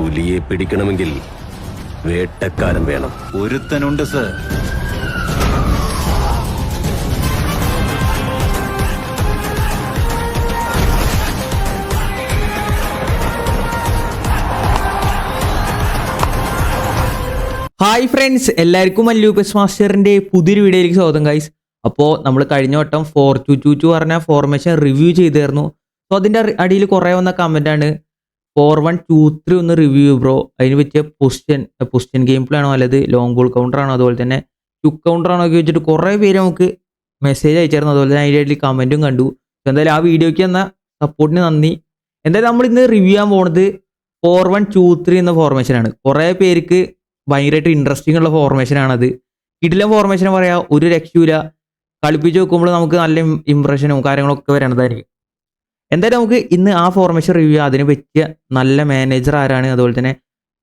പുലിയെ പിടിക്കണമെങ്കിൽ വേട്ടക്കാരൻ വേണം. ഒരുത്തനുണ്ട് sir. Hi friends എല്ലാവർക്കും മല്ലൂപ്പസ് മാസ്റ്ററിന്റെ പുതിയൊരു വീഡിയോയിലേക്ക് സ്വാഗതം ഗൈസ് അപ്പോൾ നമ്മൾ കഴിഞ്ഞ വട്ടം ഫോർ ടു ടു ടു പറഞ്ഞ ഫോർമേഷൻ റിവ്യൂ ചെയ്തായിരുന്നു സോ അതിന്റെ അടിയിൽ കുറേ വന്ന കമന്റ് ആണ്. ഫോർ വൺ ടു ത്രീ ഒന്ന് റിവ്യൂ ബ്രോ അതിന് പറ്റിയ പൊസിഷൻ പൊസിഷൻ ഗെയിം പ്ലേ ആണോ? അല്ലത് ലോങ് ബോൾ കൗണ്ടർ ആണോ? അതുപോലെ തന്നെ ക്യുക്ക് കൗണ്ടർ ആണോ? ഒക്കെ വെച്ചിട്ട് കുറേ പേര് നമുക്ക് മെസ്സേജ് അയച്ചായിരുന്നു അതുപോലെ തന്നെ അതിന്റെ ഇടയിൽ കമന്റും കണ്ടു. എന്തായാലും ആ വീഡിയോയ്ക്ക് എന്ന സപ്പോർട്ടിന് നന്ദി. എന്തായാലും നമ്മൾ ഇന്ന് റിവ്യൂ ചെയ്യാൻ പോണത് ഫോർ വൺ ടു ത്രീ എന്ന ഫോർമേഷനാണ് കുറേ പേർക്ക് ഭയങ്കരമായിട്ട് ഇൻട്രസ്റ്റിംഗ് ഉള്ള ഫോർമേഷൻ ആണത്. കിടിലം ഫോർമേഷൻ പറയാം ഒരു രക്ഷയില്ല കളിപ്പിച്ച് നോക്കുമ്പോൾ നമുക്ക് നല്ല ഇംപ്രഷനും കാര്യങ്ങളൊക്കെ വരണതായിരിക്കും. എന്തായാലും നമുക്ക് ഇന്ന് ആ ഫോർമേഷൻ റിവ്യൂ അതിന് പറ്റിയ നല്ല മാനേജർ ആരാണ്? അതുപോലെ തന്നെ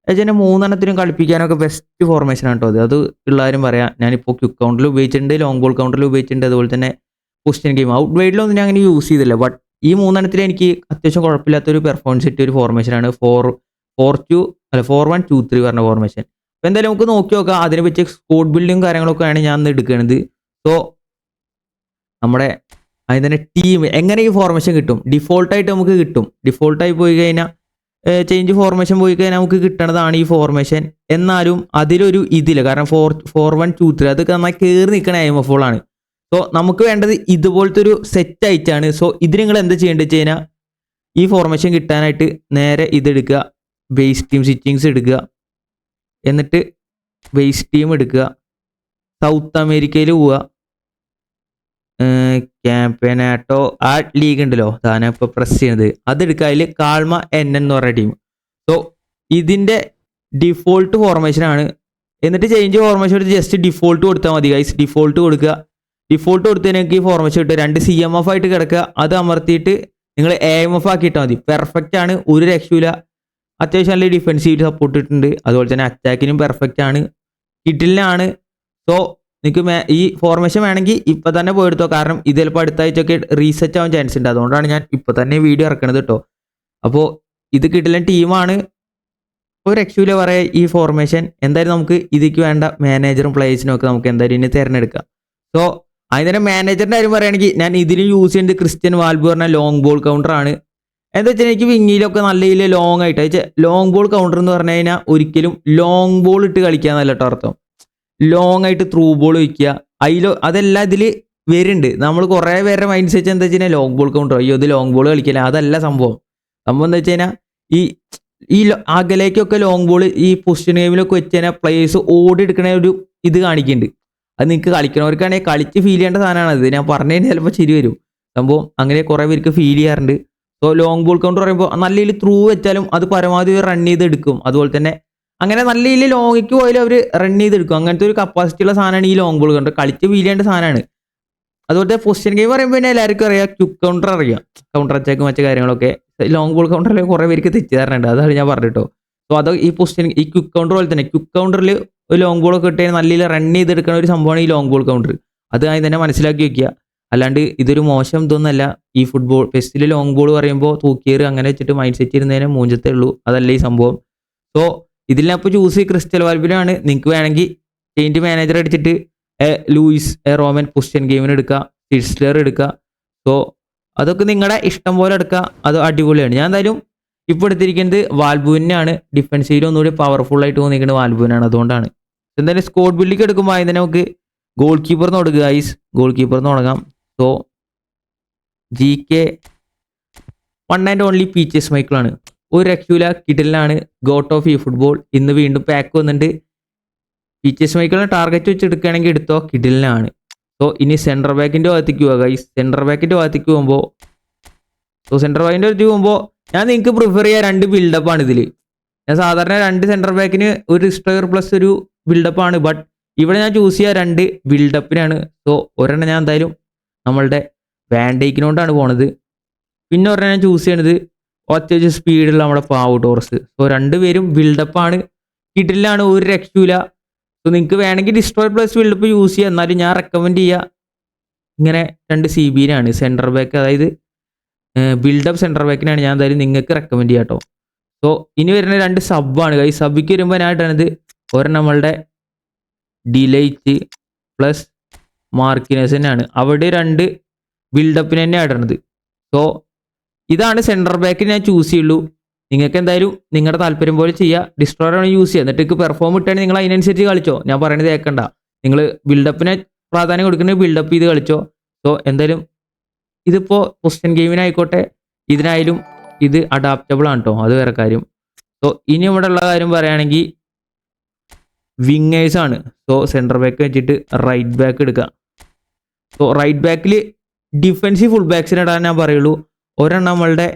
എന്നുവെച്ചാൽ മൂന്നെണ്ണത്തിനും കളിപ്പിക്കാനൊക്കെ ബെസ്റ്റ് ഫോർമേഷൻ ആണ് കേട്ടോ അത്. അത് ഉള്ളവരും പറയാം. ഞാനിപ്പോൾ ക്യുക്ക് കൗണ്ടിൽ ഉപയോഗിച്ചിട്ടുണ്ട് ലോങ് ബോൾ കൗണ്ടറിൽ ഉപയോഗിച്ചിട്ടുണ്ട് അതുപോലെ തന്നെ പൊസിഷൻ ഗെയിം ഔട്ട് വൈഡിലൊന്നും ഞാൻ അങ്ങനെ യൂസ് ചെയ്തില്ല. ബട്ട് ഈ മൂന്നെണ്ണത്തിൽ എനിക്ക് അത്യാവശ്യം കുഴപ്പമില്ലാത്തൊരു പെർഫോമൻസ് കിട്ടിയ ഒരു ഫോർമേഷനാണ് ഫോർ ഫോർ ടു അല്ല ഫോർ വൺ ടു ത്രീ പറഞ്ഞ ഫോർമേഷൻ അപ്പോൾ എന്തായാലും നമുക്ക് നോക്കി നോക്കാം. അതിനെ പറ്റിയ സ്കോഡ് ബിൽഡിങ് കാര്യങ്ങളൊക്കെയാണ് ഞാൻ ഇന്ന് എടുക്കുന്നത്. സോ നമ്മുടെ അതിന് തന്നെ ടീം എങ്ങനെ ഈ ഫോർമേഷൻ കിട്ടും? ഡിഫോൾട്ടായിട്ട് നമുക്ക് കിട്ടും. ഡിഫോൾട്ടായി പോയി കഴിഞ്ഞാൽ ചേഞ്ച് ഫോർമേഷൻ പോയി കഴിഞ്ഞാൽ നമുക്ക് കിട്ടണതാണ് ഈ ഫോർമേഷൻ എന്നാലും അതിലൊരു ഇതില്ല. കാരണം four four one two three അത് നന്നായി കയറി നിൽക്കണ എം എഫ് ആണ്. സോ നമുക്ക് വേണ്ടത് ഇതുപോലത്തെ ഒരു സെറ്റ് ആയിട്ടാണ് സോ ഇത് നിങ്ങൾ എന്താ ചെയ്യേണ്ടത് വെച്ച് കഴിഞ്ഞാൽ ഈ ഫോർമേഷൻ കിട്ടാനായിട്ട് നേരെ ഇതെടുക്കുക ബേസ് ടീം സിറ്റിങ്സ് എടുക്കുക. എന്നിട്ട് ബേസ് ടീം എടുക്കുക. സൗത്ത് അമേരിക്കയിൽ പോവുക. ക്യാമ്പനാട്ടോ ആ ലീഗ് ഉണ്ടല്ലോ താനെ ഇപ്പോൾ പ്രസ് ചെയ്യുന്നത് അതെടുക്കുക അതിൽ കാൾമ എൻ എന്ന് പറഞ്ഞ ടീം സോ ഇതിന്റെ ഡിഫോൾട്ട് ഫോർമേഷൻ ആണ്. എന്നിട്ട് ചേഞ്ച് ഫോർമേഷൻ എടുത്ത് ജസ്റ്റ് ഡിഫോൾട്ട് കൊടുത്താൽ മതി ഗൈസ് ഡിഫോൾട്ട് കൊടുക്കുക. ഡിഫോൾട്ട് കൊടുത്തതിനൊക്കെ ഈ ഫോർമേഷൻ കിട്ടുക. രണ്ട് സി എം എഫ് ആയിട്ട് കിടക്കുക. അത് അമർത്തിയിട്ട് നിങ്ങൾ എ എം എഫ് ആക്കിയിട്ടാൽ മതി. പെർഫെക്റ്റ് ആണ്. ഒരു രക്ഷയില്ല അത്യാവശ്യം നല്ല ഡിഫെൻസീവ് സപ്പോർട്ട് ഇട്ടിട്ടുണ്ട്. അതുപോലെ തന്നെ അറ്റാക്കിനും പെർഫെക്റ്റ് ആണ്. കിഡിലിനാണ്. സോ നിങ്ങൾക്ക് ഈ ഫോർമേഷൻ വേണമെങ്കിൽ ഇപ്പം തന്നെ പോയെടുത്തോ കാരണം ഇത് ചിലപ്പോൾ അടുത്ത ആഴ്ചയൊക്കെ റീസെറ്റ് ആവാൻ ചാൻസ് ഉണ്ട്. അതുകൊണ്ടാണ് ഞാൻ ഇപ്പം തന്നെ വീഡിയോ ഇറക്കണത് കേട്ടോ അപ്പോൾ ഇത് കിട്ടില്ല ടീമാണ് ഒരു രക്ഷയില്ല പറയാ ഈ ഫോർമേഷൻ എന്തായാലും നമുക്ക് ഇതിക്ക് വേണ്ട മാനേജറും പ്ലേയേഴ്സിനും ഒക്കെ നമുക്ക് എന്തായാലും ഇനി തിരഞ്ഞെടുക്കാം. സോ അതിന് തന്നെ മാനേജറിന്റെ കാര്യം പറയുകയാണെങ്കിൽ ഞാൻ ഇതിന് യൂസ് ചെയ്യുന്നത് ക്രിസ്ത്യൻ വാൽബ് പറഞ്ഞ ലോങ് ബോൾ ആണ്. എന്താ വെച്ചാൽ എനിക്ക് വിങ്ങിയിലൊക്കെ നല്ല രീതിയിൽ ലോങ് ആയിട്ട്. വെച്ചാൽ ലോങ് ബോൾ കൗണ്ടർ എന്ന് പറഞ്ഞു കഴിഞ്ഞാൽ ഒരിക്കലും ലോങ് ബോൾ ഇട്ട് കളിക്കാന്നല്ല കേട്ടോ അർത്ഥം. ലോങ് ആയിട്ട് ത്രൂ ബോൾ വയ്ക്കുക അതിലോ അതെല്ലാം ഇതിൽ വരുന്നുണ്ട്. നമ്മൾ കുറേ പേരുടെ മൈൻഡ് സെറ്റ് എന്താ വെച്ച് ലോങ് ബോൾ കൗണ്ടർ അയ്യോ ഇത് ലോങ് ബോൾ കളിക്കില്ല? അതല്ല സംഭവം. സംഭവം എന്താ വെച്ച് കഴിഞ്ഞാൽ ഈ ഈ അകലേക്കൊക്കെ ലോങ് ബോൾ ഈ പൊസിഷൻ ഗെയിമിലൊക്കെ വെച്ച് കഴിഞ്ഞാൽ പ്ലേയേഴ്സ് ഓടി എടുക്കണ ഒരു ഇത് കാണിക്കുന്നുണ്ട്. അത് നിങ്ങൾക്ക് കളിക്കണവർക്കാണെങ്കിൽ കളിച്ച് ഫീൽ ചെയ്യേണ്ട സാധനമാണ് അത്. ഞാൻ പറഞ്ഞു കഴിഞ്ഞാൽ ചിലപ്പോൾ ശരി വരും. സംഭവം അങ്ങനെ കുറേ പേർക്ക് ഫീൽ ചെയ്യാറുണ്ട്. സോ ലോങ് ബോൾ കൗണ്ടർ പറയുമ്പോൾ നല്ല രീതിയിൽ ത്രൂ വെച്ചാലും അത് പരമാവധി റൺ ചെയ്ത് എടുക്കും. അതുപോലെ തന്നെ അങ്ങനെ നല്ല രീതിയിൽ ലോങ്ങിക്ക് പോയാലും അവർ റൺ ചെയ്തെടുക്കും. അങ്ങനത്തെ ഒരു കപ്പാസിറ്റി ഉള്ള സാധനമാണ് ഈ ലോങ് ബോൾ കൊണ്ട്. കളിച്ച് വീഴേണ്ട സാധനമാണ്. അതുപോലെ പൊസിഷൻ ഗെയിം പറയുമ്പോൾ തന്നെ എല്ലാവർക്കും അറിയാം. ക്യുക്ക് കൗണ്ടർ അറിയാം. കൗണ്ടർ അറ്റാക്ക് മറ്റു കാര്യങ്ങളൊക്കെ. ലോങ് ബോൾ കൗണ്ടറിൽ കുറേ പേർക്ക് തെറ്റിദ്ധാരണയുണ്ട്. അതാണ് ഞാൻ പറഞ്ഞിട്ടോ സോ അത് ഈ പൊസിഷൻ ഈ ക്യുക്ക് കൗണ്ടർ പോലെ തന്നെ. ക്യുക്ക് കൗണ്ടറിൽ ഒരു ലോങ് ബോൾ ഒക്കെ ഇട്ട് നല്ല രീതിയിൽ റൺ ചെയ്തെടുക്കുന്ന ഒരു സംഭവമാണ് ഈ ലോങ് ബോൾ കൗണ്ടർ അത് ആയി തന്നെ മനസ്സിലാക്കി വെക്കുക. അല്ലാണ്ട് ഇതൊരു മോശം ഇതൊന്നല്ല ഈ ഫുട്ബോൾ ഫെസ്റ്റിൽ ലോങ് ബോൾ പറയുമ്പോൾ തൂക്കിയേറ് അങ്ങനെ വെച്ചിട്ട് മൈൻഡ് സെറ്റ് ഇരുന്നതിനെ മൂഞ്ചത്തേ ഉള്ളൂ. അതല്ല ഈ സംഭവം. സോ ഇതിൽ ഞാൻ ഇപ്പോൾ ചൂസ് ക്രിസ്റ്റൽ വാൽബിനാണ് നിങ്ങൾക്ക് വേണമെങ്കിൽ ചേഞ്ച് മാനേജർ അടിച്ചിട്ട് ലൂയിസ് റോമൻ പൊസിഷൻ ഗെയിമിന് എടുക്കുക ഹിറ്റ്ലർ എടുക്കുക സോ അതൊക്കെ നിങ്ങളുടെ ഇഷ്ടം പോലെ എടുക്കുക അത് അടിപൊളിയാണ്. ഞാൻ എന്തായാലും ഇപ്പോൾ എടുത്തിരിക്കുന്നത് വാൽബുവിനാണ് ഡിഫൻസീവിൽ ഒന്നുകൂടി പവർഫുൾ ആയിട്ട് തോന്നിയിരിക്കുന്നത് വാൽബുവിനാണ് അതുകൊണ്ടാണ്. എന്തായാലും സ്കോഡ് ബില്ലിക്ക് എടുക്കുമ്പോൾ അതിന് നമുക്ക് ഗോൾ കീപ്പർ തുടങ്ങുക ഐസ് ഗോൾ കീപ്പർ തുടങ്ങാം so G K one and only peaches മൈക്കിളാണ് ഒരു രക്ഷയില്ല കിഡിലാണ് ഗോട്ട് ഓഫ് ഈ ഫുട്ബോൾ ഇന്ന് വീണ്ടും പാക്ക് വന്നിട്ടുണ്ട്. പീച്ചസ് മൈക്കിളിനെ ടാർഗറ്റ് വെച്ച് എടുക്കുകയാണെങ്കിൽ എടുത്തോ? കിടലിനാണ്. സോ ഇനി സെന്റർ ബാക്കിന്റെ ഭാഗത്തേക്ക് പോവുക ഗൈസ് സെന്റർ ബാക്കിന്റെ ഭാഗത്തേക്ക് പോകുമ്പോൾ സോ സെന്റർ ബാക്കിന്റെ അടുത്ത് പോകുമ്പോൾ ഞാൻ നിങ്ങൾക്ക് പ്രിഫർ ചെയ്യുക രണ്ട് ബിൽഡപ്പാണ് ഇതിൽ ഞാൻ സാധാരണ രണ്ട് സെന്റർ ബാക്കിന് ഒരു സ്ട്രയർ പ്ലസ് ഒരു ബിൽഡപ്പാണ് ബട്ട് ഇവിടെ ഞാൻ ചൂസ് ചെയ്യുക രണ്ട് ബിൽഡപ്പിനാണ് സോ ഒരെണ്ണം ഞാൻ എന്തായാലും നമ്മളുടെ വാൻഡേക്കിനോണ്ടാണ് പോണത്. പിന്നെ ഒരെണ്ണം ഞാൻ ചൂസ് ചെയ്യണത് അത്യാവശ്യം സ്പീഡുള്ള നമ്മുടെ പാവു ടോറസ് സോ രണ്ടുപേരും ബിൽഡപ്പാണ് കിട്ടിലാണ് ഒരു രക്ഷയില്ല. സോ നിങ്ങൾക്ക് വേണമെങ്കിൽ ഡിസ്ട്രോയർ പ്ലസ് ബിൽഡപ്പ് യൂസ് ചെയ്യുക എന്നാലും ഞാൻ റെക്കമെൻഡ് ചെയ്യുക ഇങ്ങനെ രണ്ട് സി ബിയിലാണ് സെന്റർ ബാക്ക് അതായത് ബിൽഡപ്പ് സെന്റർ ബാക്കിനാണ് ഞാൻ എന്തായാലും നിങ്ങൾക്ക് റെക്കമെൻഡ് ചെയ്യാം കേട്ടോ സോ ഇനി വരുന്ന രണ്ട് സബ്ബാണ് ഈ സബ്ബിക്ക് വരുമ്പോൾ ഞാൻ ഇടുന്നത് ഒരെണ്ണം നമ്മളുടെ ഡിലൈറ്റ് പ്ലസ് മാർക്കിനസ് തന്നെയാണ് അവിടെ രണ്ട് ബിൽഡപ്പിന് തന്നെയാണ് ഇടണത്. സോ ഇതാണ് സെന്റർ ബാക്ക് ഞാൻ ചൂസ് ചെയ്യുള്ളൂ. നിങ്ങൾക്ക് എന്തായാലും നിങ്ങളുടെ താല്പര്യം പോലെ ചെയ്യുക ഡിസ്ട്രോയർ ആണ് യൂസ് ചെയ്യുക. എന്നിട്ട് പെർഫോം ഇട്ടാണ് നിങ്ങൾ അതിനനുസരിച്ച് കളിച്ചോ. ഞാൻ പറയണത് കേൾക്കണ്ട. നിങ്ങൾ ബിൽഡപ്പിനെ പ്രാധാന്യം കൊടുക്കുന്നത് ബിൽഡപ്പ് ചെയ്ത് കളിച്ചോ. സോ എന്തായാലും ഇതിപ്പോൾ പൊസിഷൻ ഗെയിമിനായിക്കോട്ടെ ഇതിനായാലും ഇത് അഡാപ്റ്റബിൾ ആണ് കേട്ടോ അത് വേറെ കാര്യം. സോ ഇനി ഇവിടെ ഉള്ള കാര്യം പറയുകയാണെങ്കിൽ വിങ്ങേഴ്സ് ആണ്. സോ സെന്റർ ബാക്ക് വെച്ചിട്ട് റൈറ്റ് ബാക്ക് എടുക്കുക. സോ റൈറ്റ് ബാക്കിൽ ഡിഫൻസീവ് ഫുൾ ബാക്സിന് ഞാൻ പറയുള്ളൂ. ഒരെണ്ണം നമ്മളുടെ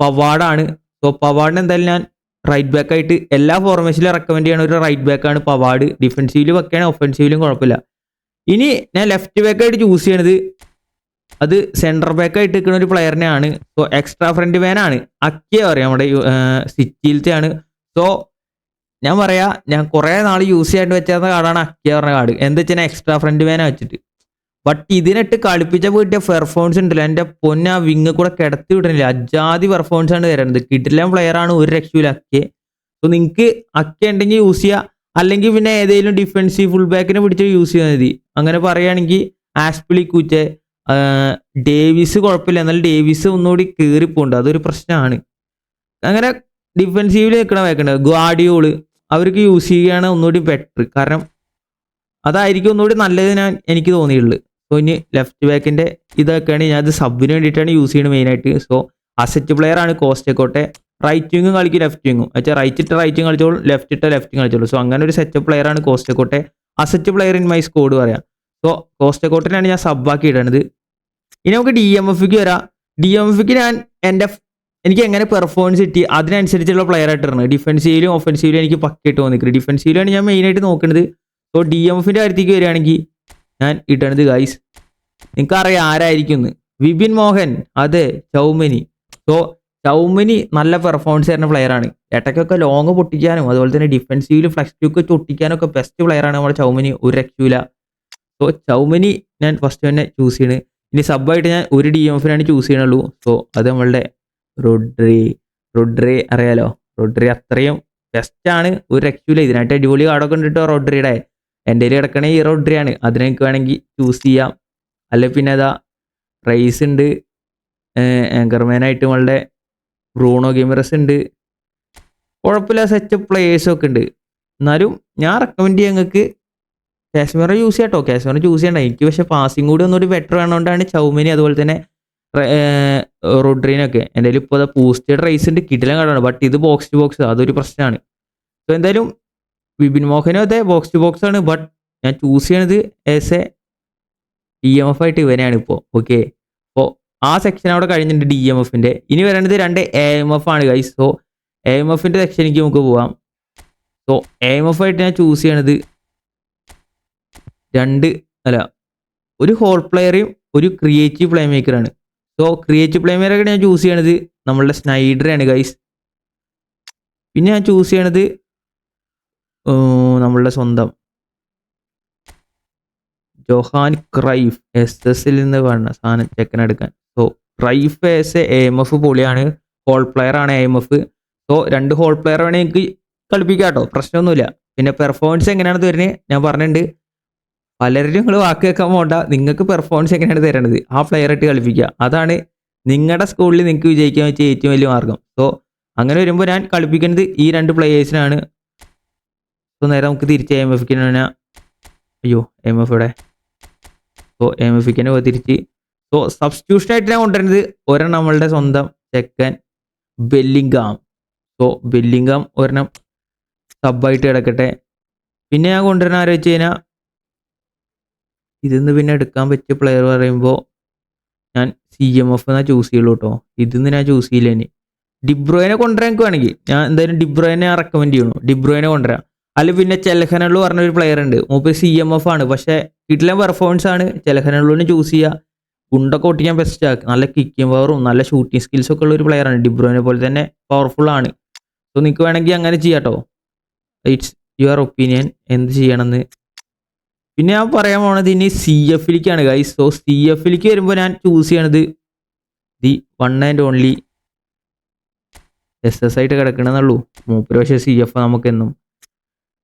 പവാഡാണ്. സോ പവാഡിന് എന്തായാലും ഞാൻ റൈറ്റ് ബാക്ക് ആയിട്ട് എല്ലാ ഫോർമേഷനിലും റെക്കമെൻഡ് ചെയ്യണ ഒരു റൈറ്റ് ബാക്കാണ് പവാഡ്. ഡിഫൻസീവിൽ വെക്കുകയാണ് ഒഫൻസീവിലും കുഴപ്പമില്ല. ഇനി ഞാൻ ലെഫ്റ്റ് ബാക്ക് ആയിട്ട് ചൂസ് ചെയ്യണത് അത് സെന്റർ ബാക്ക് ആയിട്ട് നിൽക്കുന്ന ഒരു പ്ലെയറിനെയാണ് സോ എക്സ്ട്രാ ഫ്രണ്ട് മാൻ ആണ്. അക്കിയ പറയാം നമ്മുടെ സിറ്റിയിലത്തെ ആണ് സോ ഞാൻ പറയാ ഞാൻ കുറേ നാൾ യൂസ് ചെയ്യാണ്ട് വെച്ചിരുന്ന കാർഡാണ് അക്കിയ പറഞ്ഞ കാർഡ്. എന്താ വെച്ചാൽ എക്സ്ട്രാ ഫ്രണ്ട് മാനെ വെച്ചിട്ട്. ബട്ട് ഇതിനിട്ട് കളിപ്പിച്ച പോയിട്ട് പെർഫോമൻസ് ഉണ്ടല്ലോ. എന്റെ പൊന്ന ആ വിങ് കൂടെ കിടത്തി വിടണില്ല. അജാതി പെർഫോമൻസ് ആണ് തരുന്നത്. കിട്ടില്ല പ്ലെയർ ആണ് ഒരു രക്ഷയില്ല അക്കെ സോ നിങ്ങൾക്ക് അക്കെ ഉണ്ടെങ്കിൽ യൂസ് ചെയ്യുക അല്ലെങ്കിൽ പിന്നെ ഏതെങ്കിലും ഡിഫൻസീവ് ഫുൾ ബാക്കിനെ പിടിച്ച് യൂസ് ചെയ്താൽ മതി. അങ്ങനെ പറയുകയാണെങ്കിൽ ആസ്പിളി കൂച്ചെ ഡേവിസ് കുഴപ്പമില്ല. എന്നാൽ ഡേവിസ് ഒന്നുകൂടി കയറിപ്പോണ്ട് അതൊരു പ്രശ്നമാണ്. അങ്ങനെ ഡിഫൻസീവിൽ നിൽക്കണ വേക്കണ്ട. ഗ്വാഡിയോൾ അവർക്ക് യൂസ് ചെയ്യുകയാണ് ഒന്നുകൂടി ബെറ്റർ കാരണം അതായിരിക്കും ഒന്നുകൂടി നല്ലത് ഞാൻ എനിക്ക് തോന്നിയിട്ടുള്ളത്. സോ ഇനി ലെഫ്റ്റ് ബാക്കിന്റെ ഇതൊക്കെയാണ് ഞാൻ അത് സബിന് വേണ്ടിയിട്ടാണ് യൂസ് ചെയ്യുന്നത് മെയിനായിട്ട് സോ അസറ്റ് പ്ലെയർ ആണ് കോസ്റ്റ് കോസ്റ്റേക്കോട്ടെ റൈറ്റ് വിങ്ങും കളിക്കും ലെഫ്റ്റ് വിങ്ങും വെച്ചാൽ റൈറ്റ് ഇട്ട റൈറ്റും കളിച്ചോളും ലെഫ്റ്റ് ഇട്ട ലെഫ്റ്റും കളിച്ചോളൂ. സോ അങ്ങനെ ഒരു സെറ്റ് പ്ലെയർ ആണ് കോസ്റ്റ് കോസ്റ്റേക്കോട്ടെ asset player in my squad പറയാം. സോ കോസ്റ്റ് കോസ്റ്റേക്കോട്ടിനാണ് ഞാൻ സബ് ആക്കി ഇടണത്. ഇനി നമുക്ക് ഡി എം എഫിക്ക് വരാം. ഡി എം എഫിക്ക് ഞാൻ എന്റെ എനിക്ക് എങ്ങനെ പെർഫോമൻസ് കിട്ടി അതിനനുസരിച്ചുള്ള പ്ലെയർ ആയിട്ട് ഇറങ്ങുന്നത് ഡിഫൻസീവിലും ഒഫൻസീവിലും എനിക്ക് പക്കിയിട്ട് തോന്നിക്കുന്നത് ഡിഫൻസീവിലാണ് ഞാൻ മെയിനായിട്ട് നോക്കുന്നത് സോ ഡി എം എഫിന്റെ കാര്യത്തേക്ക് വരികയാണെങ്കിൽ ഞാൻ ഇടണത് ഗൈസ് നിങ്ങൾക്ക് അറിയാം ആരായിരിക്കും വിപിൻ മോഹൻ അതെ ചൗമിനി. സോ ചൗമിനി നല്ല പെർഫോമൻസ് തരുന്ന പ്ലെയർ ആണ്. ഇടയ്ക്കൊക്കെ ലോങ് പൊട്ടിക്കാനും അതുപോലെ തന്നെ ഡിഫൻസീവിലും ഫ്ലക്സ് ഒക്കെ ബെസ്റ്റ് പ്ലെയർ ആണ് നമ്മുടെ ചൗമിനി ഒരു രക്ഷയില്ല സോ ചൗമിനി ഞാൻ ഫസ്റ്റ് തന്നെ ചൂസ് ചെയ്യണത് ഇനി സബായിട്ട് ഞാൻ ഒരു ഡി എഫിനാണ് ചൂസ് ചെയ്യണുള്ളൂ. സോ അത് നമ്മളുടെ റൊഡ്രി റൊഡ്രി അറിയാലോ? റൊഡ്രി അത്രയും ബെസ്റ്റ് ആണ് ഒരു രക്ഷയില്ല ഇതിനായിട്ട് അടിപൊളി കാർഡൊക്കെ ഉണ്ട് കേട്ടോ റൊഡ്രിയുടെ. എന്റെ കയ്യിൽ കിടക്കണ ഈ റോഡ്രിയാണ്. അതിനെ എനിക്ക് വേണമെങ്കിൽ ചൂസ് ചെയ്യാം. അല്ലെ പിന്നെ അതാ റൈസ് ഉണ്ട് ആങ്കർമാനായിട്ട് നമ്മളുടെ ബ്രൂണോ ഗെയിമറസ് ഉണ്ട്. കുഴപ്പമില്ല സെറ്റ് പ്ലേയേഴ്സും ഒക്കെ ഉണ്ട്. എന്നാലും ഞാൻ റെക്കമെൻഡ് ചെയ്യാം നിങ്ങൾക്ക്. കാശ്മീർ യൂസ് ചെയ്യാം കേട്ടോ കാശ്മീർ ചൂസ് ചെയ്യണ്ട. എനിക്ക് പക്ഷേ പാസിംഗ് കൂടി ഒന്നുകൂടി ബെറ്റർ വേണോണ്ടാണ് ചൗമിനി അതുപോലെ തന്നെ റോഡ്രീനൊക്കെ. എന്റെ കയ്യിൽ ഇപ്പോൾ പൂസ്റ്റഡ് റൈസ് ഉണ്ട്. കിടിലം കാർഡാണ് ബട്ട് ഇത് ബോക്സ് ടു ബോക്സ് അതൊരു പ്രശ്നമാണ്. സോ എന്തായാലും വിപിൻ മോഹനും അതെ ബോക്സ് ടു ബോക്സ് ആണ്. ബട്ട് ഞാൻ ചൂസ് ചെയ്യണത് as a D M F ആയിട്ട് ഇവനെയാണ് ഇപ്പോൾ ഓക്കെ അപ്പോൾ ആ സെക്ഷൻ അവിടെ കഴിഞ്ഞിട്ടുണ്ട് ഡി എം എഫിന്റെ ഇനി വരേണ്ടത് രണ്ട് എ എം എഫ് ആണ് ഗൈസ് സോ എ എം എഫിന്റെ സെക്ഷനിലേക്ക് നമുക്ക് പോവാം. സോ എ എം എഫ് ആയിട്ട് ഞാൻ ചൂസ് ചെയ്യണത് രണ്ട് അല്ല ഒരു ഹോൾ പ്ലെയറും ഒരു ക്രിയേറ്റീവ് പ്ലേ മേക്കറാണ് സോ ക്രിയേറ്റീവ് പ്ലേ മേക്കറൊക്കെ ഞാൻ ചൂസ് ചെയ്യണത് നമ്മളുടെ സ്നൈഡറാണ് ഗൈസ് പിന്നെ ഞാൻ ചൂസ് ചെയ്യണത് നമ്മളുടെ സ്വന്തം. ജോഹാൻ ക്രൈഫ് എസ് എസിൽ നിന്ന് വേണം സാധനം ചെക്കൻ എടുക്കാൻ. So Cruyff S A M F പൊളിയാണ് ഹോൾ പ്ലെയർ ആണ് എ എഫ് സോ രണ്ട് ഹോൾ പ്ലെയർ വേണേൽ എനിക്ക് കളിപ്പിക്കാം കേട്ടോ പ്രശ്നമൊന്നുമില്ല. പിന്നെ പെർഫോമൻസ് എങ്ങനെയാണ് തരുന്നത് ഞാൻ പറഞ്ഞിട്ടുണ്ട്. പലരും നിങ്ങൾ വാക്ക് കേൾക്കാൻ പോകണ്ട നിങ്ങൾക്ക് പെർഫോമൻസ് എങ്ങനെയാണ് തരേണ്ടത്? ആ പ്ലെയർ ഇട്ട് കളിപ്പിക്കുക. അതാണ് നിങ്ങളുടെ സ്കൂളിൽ നിങ്ങൾക്ക് വിജയിക്കാൻ പറ്റിയ ഏറ്റവും വലിയ മാർഗം. സോ അങ്ങനെ വരുമ്പോൾ ഞാൻ കളിപ്പിക്കുന്നത് ഈ രണ്ട് പ്ലെയേഴ്സിനാണ് സോ നേരെ നമുക്ക് തിരിച്ച് എം എഫ് കിനെ അയ്യോ എം എഫ് ഇവിടെ സോ എം എഫ് കിനെ തിരിച്ച്. സോ സബ്സ്റ്റിറ്റ്യൂഷൻ ആയിട്ട് ഞാൻ കൊണ്ടുവരുന്നത് ഒരെണ്ണം നമ്മളുടെ സ്വന്തം ചെക്കൻ ബെല്ലിംഗാം സോ ബെല്ലിംഗാം ഒരെണ്ണം സബായിട്ട് കിടക്കട്ടെ. പിന്നെ ഞാൻ കൊണ്ടുവരുന്ന ആരോ വെച്ച് കഴിഞ്ഞാൽ ഇതിന്ന് പിന്നെ എടുക്കാൻ പറ്റിയ പ്ലെയർ പറയുമ്പോൾ ഞാൻ സി എം എഫ് എന്നാ ചൂസ് ചെയ്യുള്ളൂ കേട്ടോ ഇതിന്ന് ഞാൻ ചൂസ് ചെയ്യില്ല ഇനി. ഡിബ്രോയിനെ കൊണ്ടുവരാൻ വേണമെങ്കിൽ. ഞാൻ എന്തായാലും ഡിബ്രോയിനെ ഞാൻ റെക്കമെൻഡ് ചെയ്യണു ഡിബ്രോയിനെ കൊണ്ടുവരാം. അല്ല പിന്നെ ചെലഹനള്ളു പറഞ്ഞ ഒരു പ്ലെയർ ഉണ്ട്. മൂപ്പർ സി എം എഫ് ആണ്. പക്ഷേ കിട്ടിലെ പെർഫോമൻസ് ആണ്. ചെലഹനള്ളുവിനെ ചൂസ് ചെയ്യുക ഗുണ്ടൊക്കെ ഒട്ടിക്കാൻ ബെസ്റ്റ് ആക്കി. നല്ല കിക്കിംഗ് പവറും നല്ല ഷൂട്ടിംഗ് സ്കിൽസ് ഒക്കെ ഉള്ള ഒരു പ്ലെയർ ആണ്. ഡിബ്രോയിനെ പോലെ തന്നെ പവർഫുൾ ആണ്. സോ നിങ്ങൾക്ക് വേണമെങ്കിൽ അങ്ങനെ ചെയ്യാട്ടോ ഇറ്റ്സ് യുവർ ഒപ്പീനിയൻ എന്ത് ചെയ്യണമെന്ന്? പിന്നെ ഞാൻ പറയാൻ പോണത് ഇനി സി എഫിലേക്കാണ് ഗൈസ് സോ സി എഫിലേക്ക് വരുമ്പോൾ ഞാൻ ചൂസ് ചെയ്യണത് the one and only S S ആയിട്ട് കിടക്കണമെന്നുള്ളൂ മൂപ്പര് പക്ഷേ C F നമുക്കെന്നും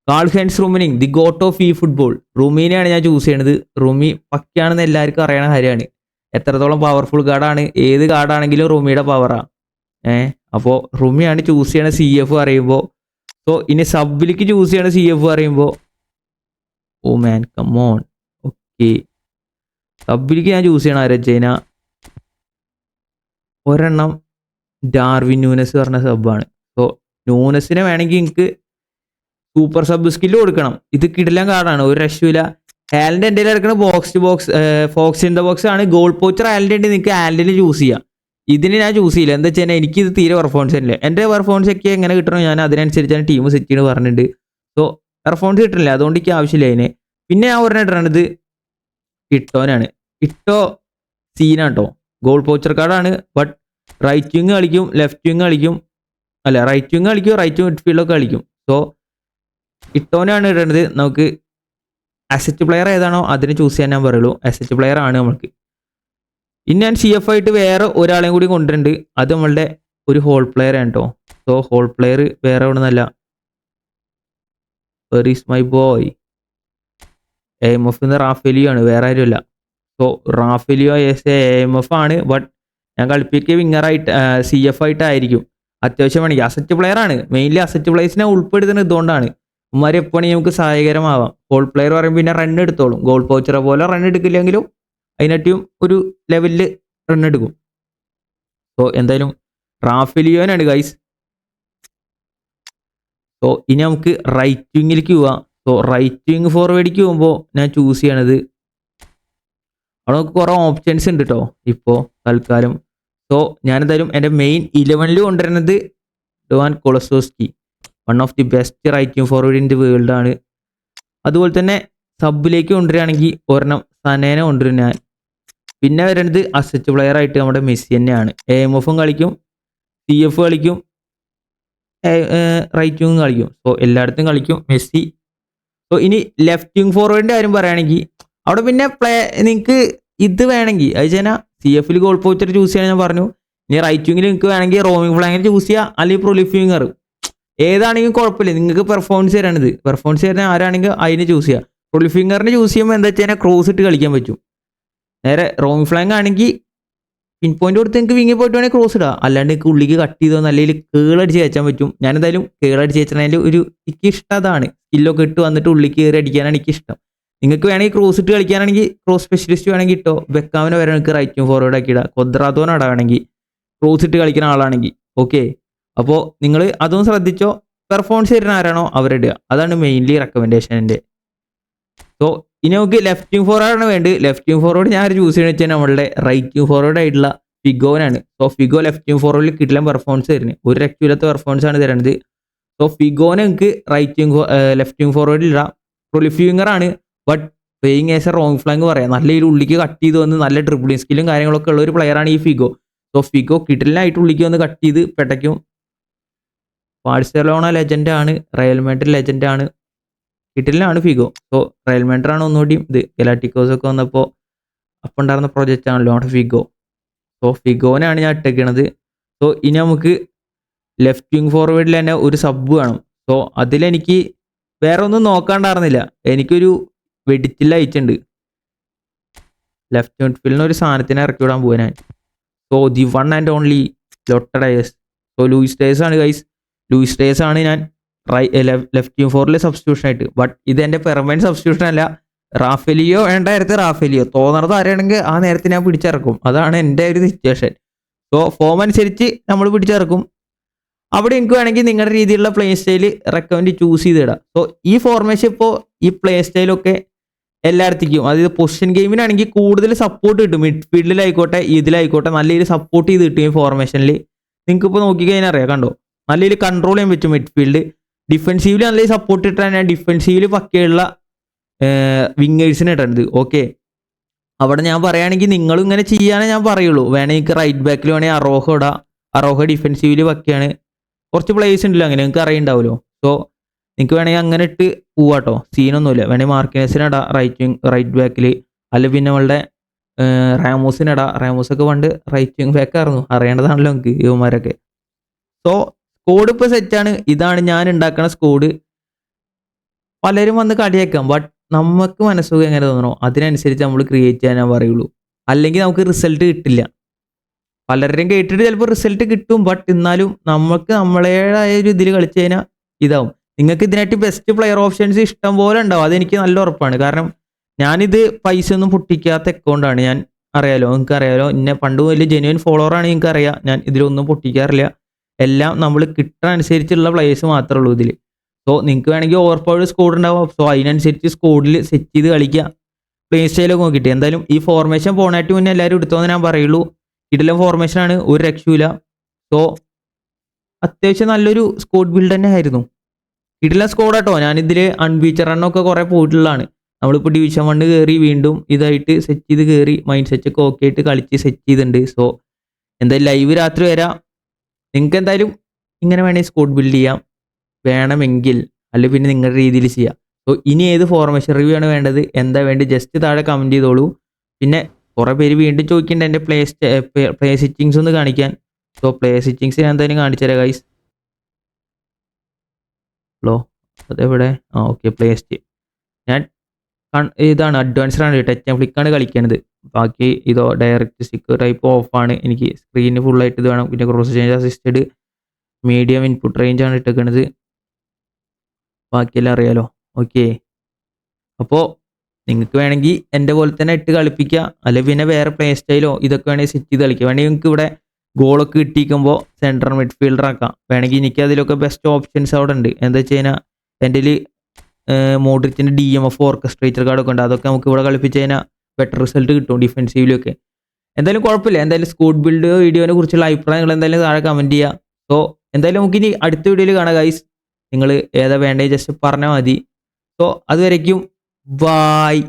Karl Heinz Rummenigge the goat of ഈ ഫുട്ബോൾ റൂമിനെയാണ് ഞാൻ ചൂസ് ചെയ്യണത്. റൂമി പക്കയാണെന്ന് എല്ലാവർക്കും അറിയണ കാര്യമാണ്. എത്രത്തോളം പവർഫുൾ കാർഡാണ് ഏത് കാർഡാണെങ്കിലും റൂമിയുടെ പവറാണ് ഏഹ് അപ്പോൾ റൂമിയാണ് ചൂസ് ചെയ്യണ സി എഫ് പറയുമ്പോൾ സോ ഇനി സബിലേക്ക് ചൂസ് ചെയ്യണ സി എഫ് പറയുമ്പോൾ ഓ മാൻ കമോൺ ഓക്കെ സബിലേക്ക് ഞാൻ ചൂസ് ചെയ്യണ ആരാ ഒരെണ്ണം ഡാർവിൻ ന്യൂനസ് പറഞ്ഞ സബ്ബാണ് സോ ന്യൂനസിനെ വേണമെങ്കിൽ എനിക്ക് സൂപ്പർ സബ് സ്കില്ല് കൊടുക്കണം. ഇത് കിടലാൻ കാർഡാണ് ഒരു രക്ഷയില്ല ഹാലിന്റെ എന്റെ എടുക്കണ box to box fox in the box ആണ്. ഗോൾ പോച്ചർ ആലിന്റെ ഉണ്ട് നിങ്ങൾക്ക് ആലിന്റെ ചൂസ് ചെയ്യാം. ഇതിന് ഞാൻ ചൂസ് ചെയ്യില്ല. എന്താ വെച്ചാൽ എനിക്ക് ഇത് തീരെ പെർഫോമൻസ് ഇല്ല. എന്റെ പെർഫോമൻസ് ഒക്കെ എങ്ങനെ കിട്ടണം ഞാൻ അതിനനുസരിച്ചാണ് ടീം സെറ്റ് ചെയ്യണമെന്ന് പറഞ്ഞിട്ടുണ്ട്. സോ പെർഫോമൻസ് കിട്ടണില്ല. അതുകൊണ്ട് എനിക്ക് ആവശ്യമില്ല അതിന്. പിന്നെ ഞാൻ പറഞ്ഞ ഇടണത് ഇട്ടോനാണ്. ഇട്ടോ സീനാണ് കേട്ടോ ഗോൾ പോച്ചർ കാർഡാണ് ബട്ട് റൈറ്റ് വിങ് കളിക്കും ലെഫ്റ്റ് വിങ് കളിക്കും. അല്ല റൈറ്റ് വിങ് കളിക്കും റൈറ്റ് മിഡ്ഫീൽഡൊക്കെ കളിക്കും. സോ ഇട്ടോനാണ് ഇടേണ്ടത്. നമുക്ക് അസറ്റ് പ്ലെയർ ഏതാണോ അതിന് ചൂസ് ചെയ്യാൻ ഞാൻ പറയുള്ളൂ. അസറ്റ് പ്ലെയർ ആണ് നമുക്ക് ഇനി ഞാൻ സി എഫ് ആയിട്ട് വേറെ ഒരാളെയും കൂടി കൊണ്ടുവരുന്നുണ്ട് അത് നമ്മളുടെ ഒരു ഹോൾ പ്ലെയർ ആണ് കേട്ടോ സോ ഹോൾ പ്ലെയർ വേറെ എവിടെ നിന്നല്ല where is my boy A M F റാഫേലിയോ ആണ്. വേറെ ആരുമല്ല. So റാഫേലിയോ S A M F ആണ്. ബട്ട് ഞാൻ കളിപ്പിക്കുക വിങ്ങറായിട്ട് സി എഫ് ആയിട്ടായിരിക്കും. അത്യാവശ്യം വേണമെങ്കിൽ. അസറ്റ് പ്ലെയർ ആണ്. മെയിൻലി അസറ്റ് പ്ലേയേഴ്സിനെ ഉൾപ്പെടുത്തുന്നത് ഇതുകൊണ്ടാണ്. ഉമ്മാരെ എപ്പോഴും നമുക്ക് സഹായകരമാവാം. ഗോൾ പ്ലെയർ പറയുമ്പോൾ പിന്നെ റൺ എടുത്തോളും. ഗോൾ പോച്ചറെ പോലെ റൺ എടുക്കില്ലെങ്കിലും അതിനട്ടിയും ഒരു ലെവലിൽ റൺ എടുക്കും. സോ എന്തായാലും റാഫിലിയോനാണ് ഗൈസ് സോ ഇനി നമുക്ക് റൈറ്റ് വിങ്ങിലേക്ക് പോവാം. സോ റൈറ്റ് വിങ് ഫോർവേഡിലേക്ക് പോകുമ്പോൾ ഞാൻ ചൂസ് ചെയ്യണത് അവിടെ നമുക്ക് കുറേ ഓപ്ഷൻസ് ഉണ്ട് കേട്ടോ ഇപ്പോൾ തൽക്കാലം. സോ ഞാനെന്തായാലും എന്റെ മെയിൻ ഇലവനിൽ കൊണ്ടുവരുന്നത് ഡോവാൻ കൊളസോസ്കി one of the best right wing forward in the world ആണ്. അതുപോലെ തന്നെ സബിലേക്ക് കൊണ്ടുവരികയാണെങ്കിൽ ഒരെണ്ണം സനേനെ കൊണ്ടുവരും ഞാൻ പിന്നെ വരുന്നത് അസറ്റ് പ്ലെയർ ആയിട്ട് നമ്മുടെ മെസ്സി തന്നെയാണ്. എ എം എഫും കളിക്കും സി എഫ് കളിക്കും റൈറ്റ് വിങ് കളിക്കും. സോ എല്ലായിടത്തും കളിക്കും മെസ്സി. സോ ഇനി ലെഫ്റ്റ് വിങ് ഫോർവേഡിന്റെ കാര്യം പറയുകയാണെങ്കിൽ അവിടെ പിന്നെ പ്ലേ നിങ്ങൾക്ക് ഇത് വേണമെങ്കിൽ അത് വെച്ചാൽ സി എഫിൽ ഗോൾ പോച്ചർ ചൂസ് ചെയ്യാൻ ഞാൻ പറഞ്ഞു. ഇനി റൈറ്റ് വിങ്ങിൽ നിങ്ങൾക്ക് വേണമെങ്കിൽ റോമിംഗ് ഫ്ലാങ്ങിൽ ചൂസ് ചെയ്യുക അല്ലെങ്കിൽ പ്രൊലിഫ് വിങ്ങർ ഏതാണെങ്കിലും കുഴപ്പമില്ല. നിങ്ങൾക്ക് പെർഫോമൻസ് തരാണിത്. പെർഫോമൻസ് തരാൻ ആരാണെങ്കിൽ അതിന് ചൂസ് ചെയ്യുക ഫുൾ ഫിംഗറിന് ചൂസ് ചെയ്യുമ്പോൾ എന്താ വെച്ചാൽ ക്രോസ് ഇട്ട് കളിക്കാൻ പറ്റും. നേരെ റോങ് ഫ്ലാങ് ആണെങ്കിൽ പിൻ പോയിന്റ് കൊടുത്ത് നിങ്ങൾക്ക് വിങ്ങി പോയിട്ട് വേണമെങ്കിൽ ക്രോസ് ഇടുക അല്ലാണ്ട് നിങ്ങൾക്ക് ഉള്ളിക്ക് കട്ട് ചെയ്തോ അല്ലെങ്കിൽ കേളടിച്ച് കയറ്റാൻ പറ്റും. ഞാൻ എന്തായാലും കേളടിച്ച് കയറ്റുന്നതിന്റെ ഒരു എനിക്ക് ഇഷ്ടം അതാണ്. സ്കില്ലൊക്കെ ഇട്ട് വന്നിട്ട് ഉള്ളിക്ക് കയറി അടിക്കാനാണ് എനിക്ക് ഇഷ്ടം. നിങ്ങൾക്ക് വേണമെങ്കിൽ ക്രോസ് ഇട്ട് കളിക്കാനാണെങ്കിൽ ക്രോസ് സ്പെഷ്യലിസ്റ്റ് വേണമെങ്കിൽ ഇട്ടോ? ബെക്കാമിനെ വരെ നിങ്ങൾക്ക് റൈറ്റും ഫോർവേഡ് ആക്കി ഇടാം. വേണമെങ്കിൽ. ക്രോസ് ഇട്ട് കളിക്കുന്ന ആളാണെങ്കിൽ. ഓക്കെ അപ്പോൾ നിങ്ങൾ അതും ശ്രദ്ധിച്ചോ? പെർഫോമൻസ് തരുന്ന ആരാണോ അവരുടെ അതാണ് മെയിൻലി റെക്കമെൻഡേഷൻ എന്റെ സോ ഇനി നമുക്ക് ലെഫ്റ്റ് വിങ് ഫോർവേഡാണ് വേണ്ടത്. ലെഫ്റ്റ് വിങ് ഫോർവേഡ് ഞാൻ ചൂസ് ചെയ്യണമെന്ന് വെച്ചാൽ നമ്മളുടെ റൈറ്റ് വിങ് ഫോർവേഡ് ആയിട്ടുള്ള ഫിഗോനാണ് സോ ഫിഗോ ലെഫ്റ്റ് വിങ് ഫോർവേഡിൽ കിട്ടില്ല പെർഫോമൻസ് തരുന്നത് ഒരു രക്ഷയില്ലാത്ത പെർഫോമൻസ് ആണ് തരുന്നത് സോ ഫിഗോനെ വിങ് ലെഫ്റ്റ് വിങ് ഫോർവേഡിൽ ഇടാം. പ്രൊലിഫ്യൂങ്ങർ ആണ്. But playing as a wrong flank പറയാം. നല്ല ഒരു ഉള്ളിക്ക് കട്ട് ചെയ്ത് വന്ന് നല്ല ട്രിപ്പിളിങ് സ്കില്ലും കാര്യങ്ങളൊക്കെ ഉള്ള ഒരു പ്ലെയറാണ് ഈ ഫിഗോ സോ ഫിഗോ കിട്ടിലായിട്ട് ഉള്ളിക്ക് വന്ന് കട്ട് ചെയ്ത് പെട്ടയ്ക്കും. ബാഴ്സലോണ ആണ് റയൽ മാഡ്രിഡ് ആണ് കിട്ടിലാണ് ഫിഗോ സോ റയൽ മാഡ്രിഡ് ആണ് ഒന്നുകൂടി ഇത് ഗലാറ്റിക്കോസ് ഒക്കെ വന്നപ്പോൾ അപ്പം ഉണ്ടായിരുന്ന പ്രൊജക്റ്റ് ആണല്ലോ അവിടെ ഫിഗോ സോ ഫിഗോനാണ് ഞാൻ ഇട്ടേക്കണത്. സോ ഇനി നമുക്ക് ലെഫ്റ്റ് വിങ് ഫോർവേഡിൽ തന്നെ ഒരു സബ് വേണം. സോ അതിലെനിക്ക് വേറെ ഒന്നും നോക്കാണ്ടായിരുന്നില്ല. എനിക്കൊരു വെടിച്ചില്ല അയച്ചുണ്ട് ലെഫ്റ്റ് മിഡ്ഫീൽഡിന് ഒരു സാധനത്തിനെ ഇറക്കി വിടാൻ പോകാൻ so the one and only ലൊട്ടഡയസ് so Luis Diaz ആണ് ഗൈസ് ലൂയിസ് ഡേസ് ആണ് ഞാൻ റൈ ലെഫ്റ്റ് ഫോറിലെ സബ്സ്റ്റിറ്റ്യൂഷൻ ആയിട്ട്. ബട്ട് ഇത് എന്റെ പെർമനന്റ് സബ്സ്റ്റിറ്റ്യൂഷൻ അല്ല. റാഫേലിയോ വേണ്ട നേരത്തെ റാഫേലിയോ. തോന്നണത് ആരാണെങ്കിൽ ആ നേരത്തെ ഞാൻ പിടിച്ചിറക്കും. അതാണ് എന്റെ ഒരു സിറ്റുവേഷൻ സോ ഫോം അനുസരിച്ച് നമ്മൾ പിടിച്ചിറക്കും. അവിടെ എനിക്ക് വേണമെങ്കിൽ നിങ്ങളുടെ രീതിയിലുള്ള പ്ലേ സ്റ്റൈൽ റെക്കമെൻഡ് ചൂസ് ചെയ്തിടാം. സോ ഈ ഫോർമേഷൻ ഇപ്പോൾ ഈ പ്ലേ സ്റ്റൈലൊക്കെ എല്ലായിടത്തേക്കും അതായത് പൊസിഷൻ ഗെയിമിനാണെങ്കിൽ കൂടുതൽ സപ്പോർട്ട് കിട്ടും. മിഡ്ഫീൽഡിലായിക്കോട്ടെ ഇതിലായിക്കോട്ടെ നല്ല രീതിയിൽ സപ്പോർട്ട് ചെയ്ത് കിട്ടും ഈ ഫോർമേഷനിൽ നിങ്ങൾക്ക് ഇപ്പോൾ നോക്കിക്കഴിഞ്ഞാൽ അറിയാം കണ്ടോ? നല്ല രീതിയിൽ കൺട്രോൾ ചെയ്യാൻ പറ്റും മിഡ്ഫീൽഡ് ഡിഫെൻസീവ്ലി നല്ല സപ്പോർട്ട് ഇട്ടാണ് ഞാൻ ഡിഫെൻസീവ്ലി പക്കയുള്ള വിങ്ങേഴ്സിനെ ഇട്ടത് ഓക്കെ അവിടെ ഞാൻ പറയുകയാണെങ്കിൽ നിങ്ങളും ഇങ്ങനെ ചെയ്യാനേ ഞാൻ പറയുള്ളൂ. വേണമെങ്കിൽ റൈറ്റ് ബാക്കിൽ വേണമെങ്കിൽ അറോഹ ഇടാം. അറോഹ ഡിഫെൻസീവ്ലി പക്കയാണ് കുറച്ച് പ്ലേയേഴ്സ് ഉണ്ടല്ലോ അങ്ങനെ നിങ്ങൾക്ക് അറിയുണ്ടാവുമല്ലോ. സോ നിങ്ങൾക്ക് വേണമെങ്കിൽ അങ്ങനെ ഇട്ട് പോവാട്ടോ സീനൊന്നുമില്ല വേണമെങ്കിൽ മാർക്കിനസിന് ഇടാം റൈറ്റ് വിങ് റൈറ്റ് ബാക്കിൽ അല്ല പിന്നെ നമ്മളുടെ റാമോസിന് ഇടാം. റാമോസ് ഒക്കെ പണ്ട് റൈറ്റ് വിങ് ബാക്ക് ആയിരുന്നു. അറിയേണ്ടതാണല്ലോ നിങ്ങൾക്ക് യുവമാരൊക്കെ സോ സ്കോഡ് ഇപ്പോൾ സെറ്റാണ് ഇതാണ് ഞാൻ ഉണ്ടാക്കുന്ന സ്കോഡ് പലരും വന്ന് കളിയാക്കാം. ബട്ട് നമുക്ക് മനസ്സുഖം എങ്ങനെ തോന്നണോ? അതിനനുസരിച്ച് നമ്മൾ ക്രിയേറ്റ് ചെയ്യാനേ പറയുള്ളൂ. അല്ലെങ്കിൽ നമുക്ക് റിസൾട്ട് കിട്ടില്ല. പലരുടെയും കേട്ടിട്ട് ചിലപ്പോൾ റിസൾട്ട് കിട്ടും. ബട്ട് എന്നാലും നമുക്ക് നമ്മളേതായ ഒരു ഇതിൽ കളിച്ചു കഴിഞ്ഞാൽ ഇതാവും. നിങ്ങൾക്ക് ഇതിനായിട്ട് ബെസ്റ്റ് പ്ലെയർ ഓപ്ഷൻസ് ഇഷ്ടം പോലെ ഉണ്ടാവും. അതെനിക്ക് നല്ല ഉറപ്പാണ്. കാരണം ഞാനിത് പൈസ ഒന്നും പൊട്ടിക്കാത്ത അക്കൗണ്ടാണ് ഞാൻ അറിയാലോ? നിങ്ങൾക്ക് അറിയാലോ? എന്നെ പണ്ട് വലിയ ജെന്യുവൻ ഫോളോവറാണ് നിങ്ങൾക്ക് അറിയാം. ഞാൻ ഇതിലൊന്നും പൊട്ടിക്കാറില്ല. എല്ലാം നമ്മൾ കിട്ടുന്ന അനുസരിച്ചുള്ള പ്ലേയേഴ്സ് മാത്രമേ ഉള്ളൂ ഇതിൽ സോ നിങ്ങൾക്ക് വേണമെങ്കിൽ ഓവർ പവർ സ്കോഡ് ഉണ്ടാവും. സോ അതിനനുസരിച്ച് സ്കോഡിൽ സെറ്റ് ചെയ്ത് കളിക്കുക പ്ലേ സ്റ്റൈലൊക്കെ നോക്കിയിട്ട്. എന്തായാലും ഈ ഫോർമേഷൻ പോണായിട്ട് മുന്നേ എല്ലാവരും എടുത്തോന്ന് ഞാൻ പറയുള്ളൂ. ഇടലം ഫോർമേഷനാണ് ഒരു രക്ഷയില്ല സോ അത്യാവശ്യം നല്ലൊരു സ്കോഡ് ബിൽഡ് തന്നെ ആയിരുന്നു. ഇടല സ്കോഡ് കേട്ടോ ഞാനിതിൽ അൺബീച്ചർ റണ്ണൊക്കെ കുറേ പോയിട്ടുള്ളതാണ്. നമ്മളിപ്പോൾ ഡിവിഷൻ വണ്ണ് കയറി വീണ്ടും ഇതായിട്ട് സെറ്റ് ചെയ്ത് കയറി മൈൻഡ് സെറ്റ് ഒക്കെ ഓക്കെ ആയിട്ട് കളിച്ച് സെറ്റ് ചെയ്തിട്ടുണ്ട് സോ എന്തായാലും ലൈവ് രാത്രി വരാം. നിങ്ങൾക്ക് എന്തായാലും ഇങ്ങനെ വേണമെങ്കിൽ സ്കോഡ് ബിൽഡ് ചെയ്യാം. വേണമെങ്കിൽ അല്ലെങ്കിൽ പിന്നെ നിങ്ങളുടെ രീതിയിൽ ചെയ്യാം. സോ ഇനി ഏത് ഫോർമേഷൻ റിവ്യൂ ആണ് വേണ്ടത്? എന്താ വേണ്ടി ജസ്റ്റ് താഴെ കമന്റ് ചെയ്തോളൂ. പിന്നെ കുറേ പേര് വീണ്ടും ചോദിക്കേണ്ട എന്റെ പ്ലേ പ്ലേ സിറ്റിങ്സ് ഒന്ന് കാണിക്കാൻ. സോ പ്ലേ സിറ്റിങ്സ് ഞാൻ എന്തായാലും കാണിച്ചു തരാം ഗൈസ് ഹലോ അതെവിടെ? ആ ഓക്കെ പ്ലേ സ്റ്റേ ഞാൻ ഇതാണ് അഡ്വാൻസ്ഡ് ആണ്. ടച്ച് ആൻഡ് ഫ്ലിക്കാണ് കളിക്കുന്നത് ബാക്കി ഇതോ ഡയറക്റ്റ് സ്റ്റിക്ക് ടൈപ്പ് ഓഫാണ് എനിക്ക് സ്ക്രീനിന് ഫുള്ളായിട്ട് ഇത് വേണം. പിന്നെ cross change assisted medium input range ആണ് ഇട്ടേക്കണത്. ബാക്കിയെല്ലാം അറിയാലോ? ഓക്കെ അപ്പോൾ നിങ്ങൾക്ക് വേണമെങ്കിൽ എന്റെ പോലെ തന്നെ ഇട്ട് കളിപ്പിക്കുക. അല്ലെങ്കിൽ പിന്നെ വേറെ പ്ലേ സ്റ്റൈലോ ഇതൊക്കെ വേണമെങ്കിൽ സെറ്റ് ചെയ്ത് കളിക്കുക. വേണമെങ്കിൽ നിങ്ങൾക്ക് ഇവിടെ ഗോളൊക്കെ കിട്ടിക്കുമ്പോൾ സെൻട്രൽ മിഡ്ഫീൽഡർ ആക്കാം. വേണമെങ്കിൽ എനിക്ക് അതിലൊക്കെ ബെസ്റ്റ് ഓപ്ഷൻസ് അവിടെ ഉണ്ട്. എന്താ വെച്ച് കഴിഞ്ഞാൽ എന്റെ മോഡ്രിച്ചിന്റെ ഡി എം എഫ് ഓർക്കസ്ട്രേറ്റർ കാർഡൊക്കെ ഉണ്ട്. അതൊക്കെ നമുക്ക് ഇവിടെ കളിപ്പിച്ച് കഴിഞ്ഞാൽ ബെറ്റർ റിസൾട്ട് കിട്ടും ഡിഫെൻസീവിലൊക്കെ എന്തായാലും കുഴപ്പമില്ല. എന്തായാലും സ്കൂട്ട് ബിൽഡ് വീഡിയോനെ കുറിച്ചുള്ള അഭിപ്രായങ്ങൾ എന്തായാലും താഴെ കമന്റ് ചെയ്യുക സോ എന്തായാലും നമുക്ക് ഇനി അടുത്ത വീഡിയോയിൽ കാണാം ഗൈസ് നിങ്ങൾ ഏതാ വേണ്ടത് ജസ്റ്റ് പറഞ്ഞാൽ മതി. So അതുവരയ്ക്കും bye